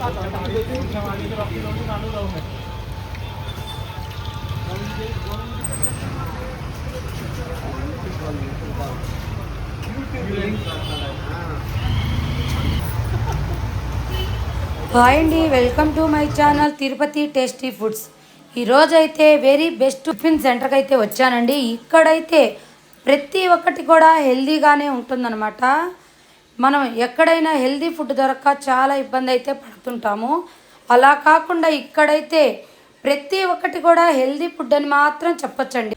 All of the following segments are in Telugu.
హాయ్ అండి welcome to my channel Tirupati tasty foods. ఈరోజైతే వెరీ బెస్ట్ టిఫిన్ సెంటర్కి అయితే వచ్చానండి. ఇక్కడైతే ప్రతి ఒక్కటి కూడా హెల్దీగానే ఉంటుందన్నమాట. మనం ఎక్కడైనా హెల్దీ ఫుడ్ దొరక్క చాలా ఇబ్బంది అయితే పడుతుంటాము. అలా కాకుండా ఇక్కడైతే ప్రతి ఒక్కటి కూడా హెల్దీ ఫుడ్ అని మాత్రం చెప్పొచ్చండి.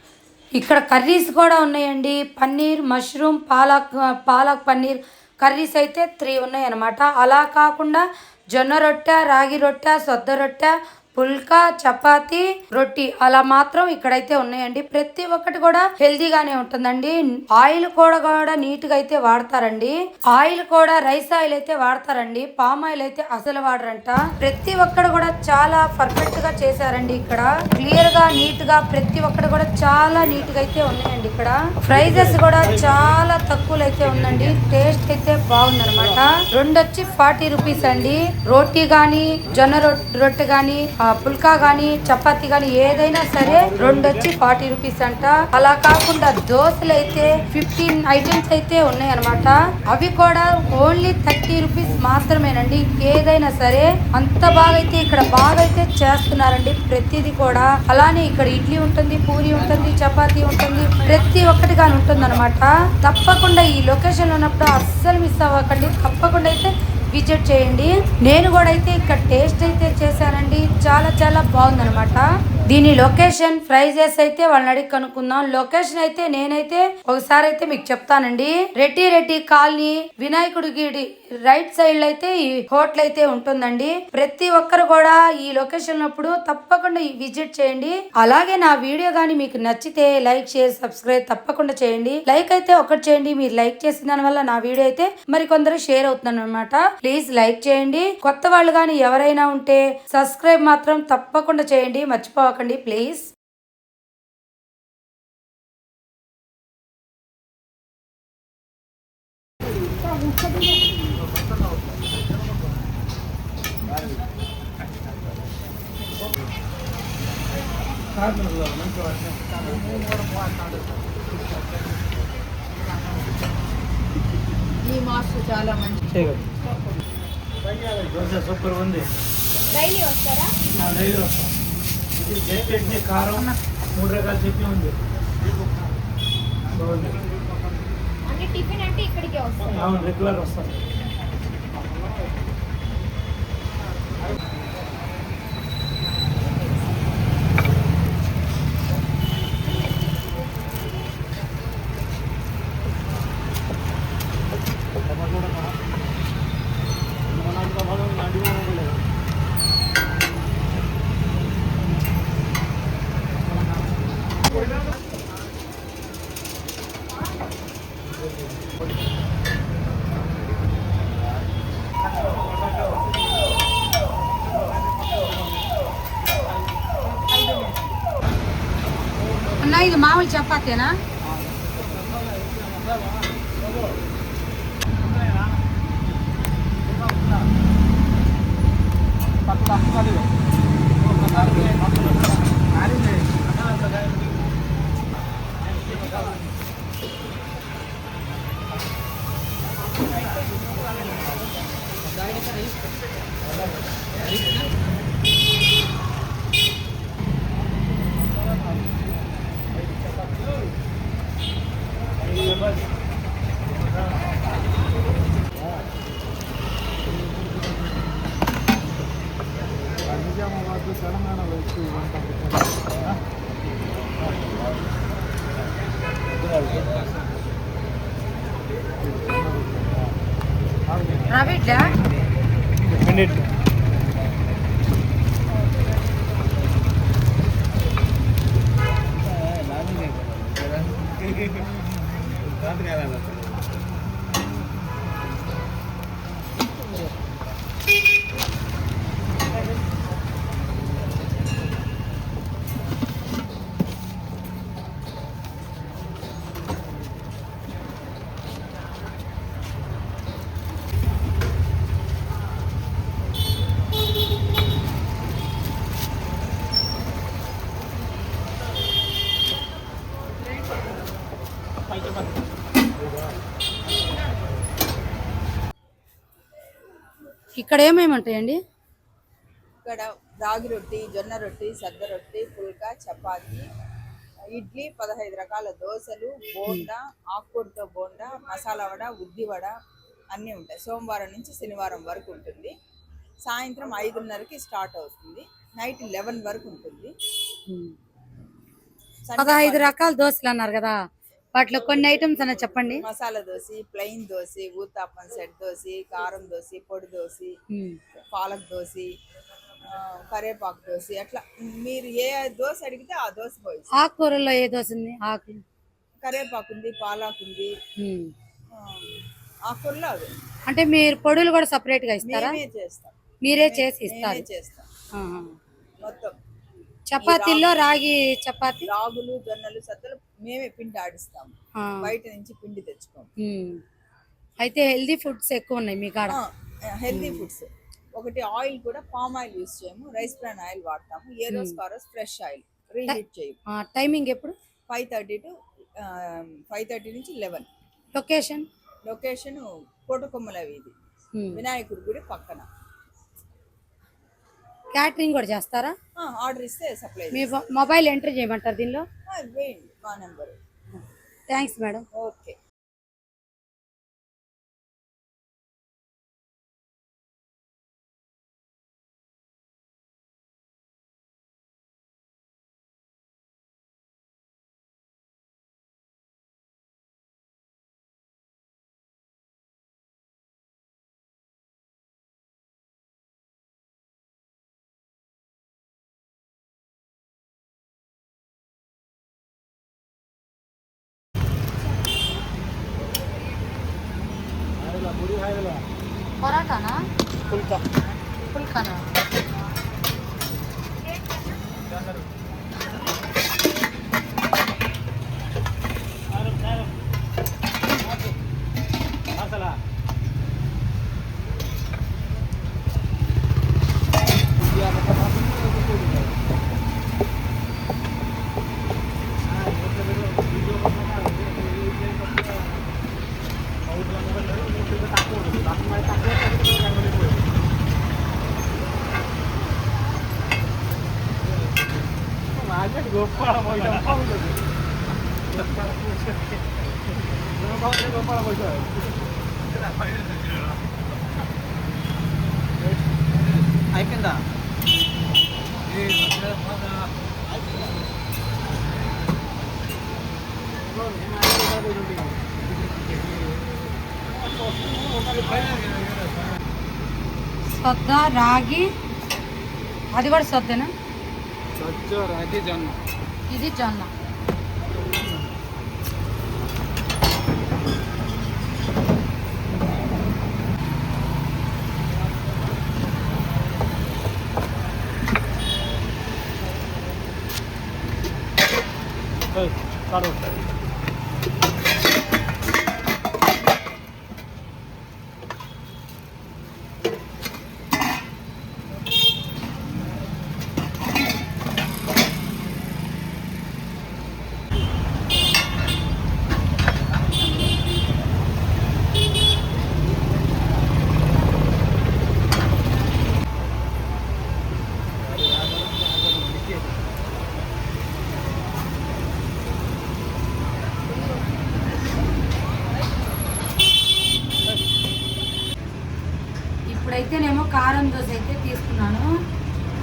ఇక్కడ కర్రీస్ కూడా ఉన్నాయండి. పన్నీర్ మష్రూమ్ పాలక్ పాలక్ పన్నీర్ కర్రీస్ అయితే త్రీ ఉన్నాయి అన్నమాట అలా కాకుండా జొన్న రొట్టె రాగి రొట్టె సొద్ద రొట్టె పుల్కా చపాతి రొట్టి అలా మాత్రం ఇక్కడైతే ఉన్నాయండి. ప్రతి ఒక్కటి కూడా హెల్దీగానే ఉంటుందండి. ఆయిల్ కూడా కూడా నీట్గా అయితే వాడతారండి. ఆయిల్ కూడా రైస్ ఆయిల్ అయితే వాడతారండి. పామ్ ఆయిల్ అయితే అసలు వాడరంట. ప్రతి ఒక్కటి కూడా చాలా పర్ఫెక్ట్గా చేశారండి ఇక్కడ. క్లియర్గా నీట్గా ప్రతి ఒక్కటి కూడా చాలా నీట్గా అయితే ఉన్నాయండి ఇక్కడ. ప్రైజెస్ కూడా చాలా తక్కువలో అయితే ఉందండి. టేస్ట్ అయితే బాగుందనమాట రెండు వచ్చి ఫార్టీ రూపీస్ అండి. రోటీ గాని జొన్న రొ- రొట్టె గాని పుల్కా గాని చపాతి గాని ఏదైనా సరే రెండు వచ్చి ఫార్టీ రూపీస్ అంట. అలా కాకుండా దోశలు అయితే ఫిఫ్టీన్ ఐటమ్స్ అయితే ఉన్నాయి అనమాట అవి కూడా ఓన్లీ థర్టీ రూపీస్ మాత్రమేనండి. ఏదైనా సరే అంత బాగా అయితే ఇక్కడ బాగా అయితే చేస్తున్నారండి ప్రతిదీ కూడా. అలానే ఇక్కడ ఇడ్లీ ఉంటుంది పూరి ఉంటుంది చపాతి ఉంటుంది ప్రతి ఒక్కటి కానీ ఉంటుంది అనమాట తప్పకుండా ఈ లొకేషన్ ఉన్నప్పుడు అస్సలు మిస్ అవ్వకండి. తప్పకుండా అయితే విజిట్ చేయండి. నేను కూడా అయితే ఇక్కడ టేస్ట్ అయితే చేశానండి. చాలా చాలా బాగుందనమాట దీని లొకేషన్ ప్రైజెస్ అయితే వాళ్ళని అడిగి కనుక్కుందాం. లొకేషన్ అయితే నేనైతే ఒకసారి అయితే మీకు చెప్తానండి. రెడ్డి రెడ్డి కాలనీ వినాయకుడి గిడి రైట్ సైడ్లో అయితే ఈ హోటల్ అయితే ఉంటుందండి. ప్రతి ఒక్కరు కూడా ఈ లొకేషన్ అప్పుడు తప్పకుండా విజిట్ చేయండి. అలాగే నా వీడియో గానీ మీకు నచ్చితే లైక్ షేర్ సబ్స్క్రైబ్ తప్పకుండా చేయండి. లైక్ అయితే ఒకటి చేయండి. మీరు లైక్ చేసిన దాని వల్ల నా వీడియో అయితే మరి కొందరు షేర్ అవుతున్నాను అనమాట ప్లీజ్ లైక్ చేయండి. కొత్త వాళ్ళు కానీ ఎవరైనా ఉంటే సబ్స్క్రైబ్ మాత్రం తప్పకుండా చేయండి. మర్చిపోకండి. ప్లీజ్. మీ మాస్టర్ చాలా మంచి దోశ సూపర్ ఉంది డైలీ వస్తారా? డైలీ వస్తాం. ఇది చట్నీ కారం మూడు రకాల చట్నీ ఉంది. బాగుంది. టిఫిన్ అంటే ఇక్కడికే అవును రెగ్యులర్ వస్తాం. మామూలు చపాతీనా రవిడ్లా Nerede neler ఇక్కడ ఏమేమి ఉంటాయండి ఇక్కడ రాగి రొట్టి జొన్న రొట్టి సద్ద రొట్టి పుల్కా చపాతి ఇడ్లీ పదహైదు రకాల దోశలు బోండా ఆకుకూరతో బోండా మసాలా వడ ఉద్ది వడ అన్నీ ఉంటాయి. సోమవారం నుంచి శనివారం వరకు ఉంటుంది. సాయంత్రం ఐదున్నరకి స్టార్ట్ అవుతుంది. నైట్ లెవెన్ వరకు ఉంటుంది. పదహైదు రకాల దోశలు అన్నారు కదా. వాటిలో కొన్ని ఐటమ్స్ అన్న చెప్పండి. మసాలా దోశ ప్లెయిన్ దోశ ఊతాపం సెట్ దోశ కారం దోశ పొడి దోశ ఉమ్. పాలక్ దోశ కరేపాకు దోశ అట్లా మీరు ఏ దోశ అడిగితే ఆ దోశ పోయి. ఆకుకూరల్లో ఏ దోశ ఉంది? ఆకు. కరేపాకు ఉంది పాలాకు ఉంది. ఆ, ఆకుకూరలో అవి అంటే మీరు పొడులు కూడా సపరేట్గా ఇస్తారా? చేస్తాం. మీరే చేసి ఇస్తారు? చేస్తాం. మొత్తం. చపాతీల్లో రాగి చపాతీ? రాగులు జొన్నలు సద్దలు మేమే పిండి ఆడిస్తాం. బయట నుంచి పిండి తెచ్చుకోం. అయితే హెల్దీ ఫుడ్స్ ఎక్కువ ఉన్నాయి మీ కాడ? Healthy foods. ఒకటి ఆయిల్ కూడా పామ్ ఆయిల్ యూస్ చేయము. రైస్ బ్రాన్ ఆయిల్ వాడతాము. ఏ రోజు కారోజ్ ఫ్రెష్ ఆయిల్ రీహీట్ చేయము. టైమింగ్ ఎప్పుడు? Five thirty to five thirty నుంచి లెవెన్. లొకేషన్? లొకేషన్ కోటకొమ్మల వీధి. వినాయకుడి గుడి పక్కన. క్యాటరింగ్ కూడా చేస్తారా? ఆర్డర్ ఇస్తే సప్లై మొ- మొబైల్ ఎంటర్ చేయమంటారు దీనిలో? వేయండి. మా number thanks madam okay Gopal Gopal ऐकन ना సొద్ద రాగి అది కూడా సొద్దనా సజ్జ రాగి జొన్న. ఇది జొన్న. కాడు ఇప్పుడైతేనేమో కారం దోశ అయితే తీసుకున్నాను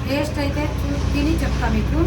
టేస్ట్ అయితే చూ- తిని చెప్తా మీకు